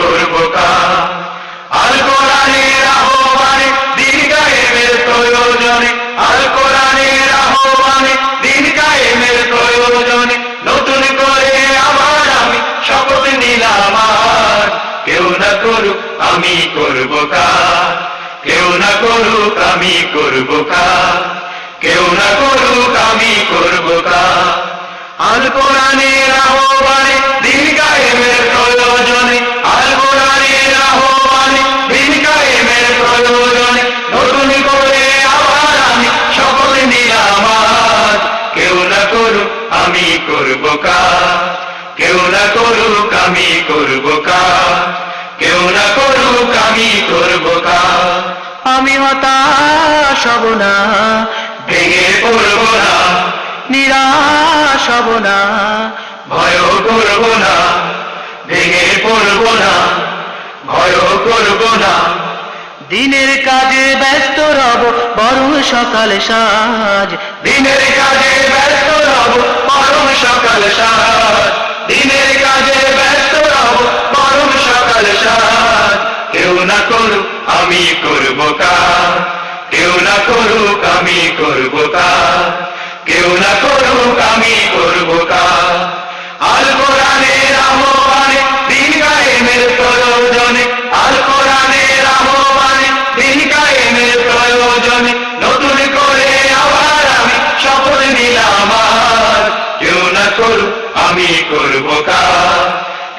করব আল কোরআনের আহ্বানে দিন কায়েমের প্রয়োজনে, আল কোরআনের আহ্বানে দিন কায়েমের প্রয়োজনে, নতুন করে আবার আমি শপথ নিলাম কেউ না করুক আমি করব কাজ, কেউ না করুক আমি করব কাজ, কেউ না করুক আমি করুক আমি করব কাজ কেউ না করুক আমি করব কাজ আমি হতাশ হব না ভেঙে পড়ব না। নিরাশ হব না। ভয় করব না ভেঙে পড়ব না। ভয় করব না। দিনের কাজে ব্যস্ত রব বড় সকাল সাজ। দিনের কাজে না করুক, আমি করব কাজ কেউ না করুক, আমি করব কাজ কেউ না করুক, আমি করব কাজ আল কোরআনের আহ্বানে দিন কায়েমের প্রয়োজনে, আল কোরআনের আহ্বানে দিন কায়েমের প্রয়োজনে, নতুন করে আবার আমি শপথ নিলাম কেউ না করুক, আমি করব কাজ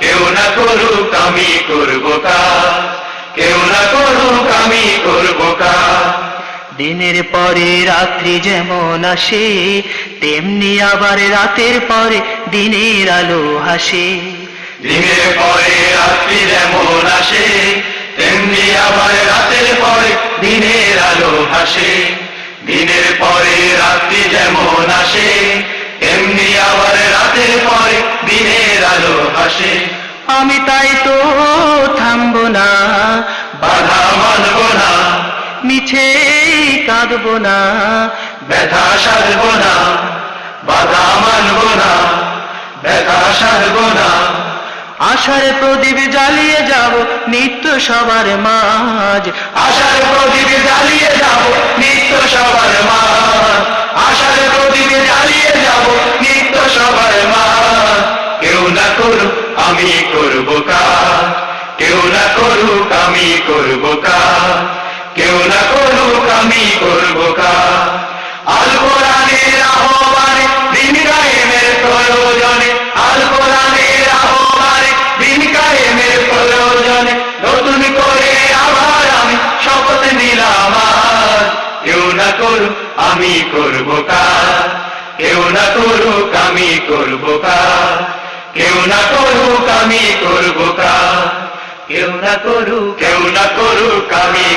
কেউ না করুক, আমি করব কাজ কেউ না করুক আমি করব কাজ। দিনের পরে রাত্রি যেমন আসে তেমনি আবার রাতের পরে দিনের আলো হাসে দিনের পরে রাত্রি যেমন আসে তেমনি আবার রাতের পরে দিনের আলো হাসে দিনের পরে রাত্রি যেমন আসে তেমনি আবার রাতের পরে দিনের আলো হাসে আমি তাই তো থামব না। বাধা মানব না। মিছে কাঁদব না। ব্যথা সারব না। বাধা মানব না। ব্যথা সারব না। আশার প্রদীপ জ্বালিয়ে যাব নিত্য সবার মাঝ। আশার প্রদীপ জ্বালিয়ে যাব নিত্য সবার করুক আমি করব কাজ কেউ না করুক আমি করব কা? আল দিন প্রয়োজনে আল দিন প্রয়োজনে, নতুন করে আবার আমি শপথ নিলাম কেউ না করুক আমি করব কা? কেউ না করুক আমি করব কা? কেউ না করুক আমি করব কাজ কেউ না করুক কেউ না করুক আমি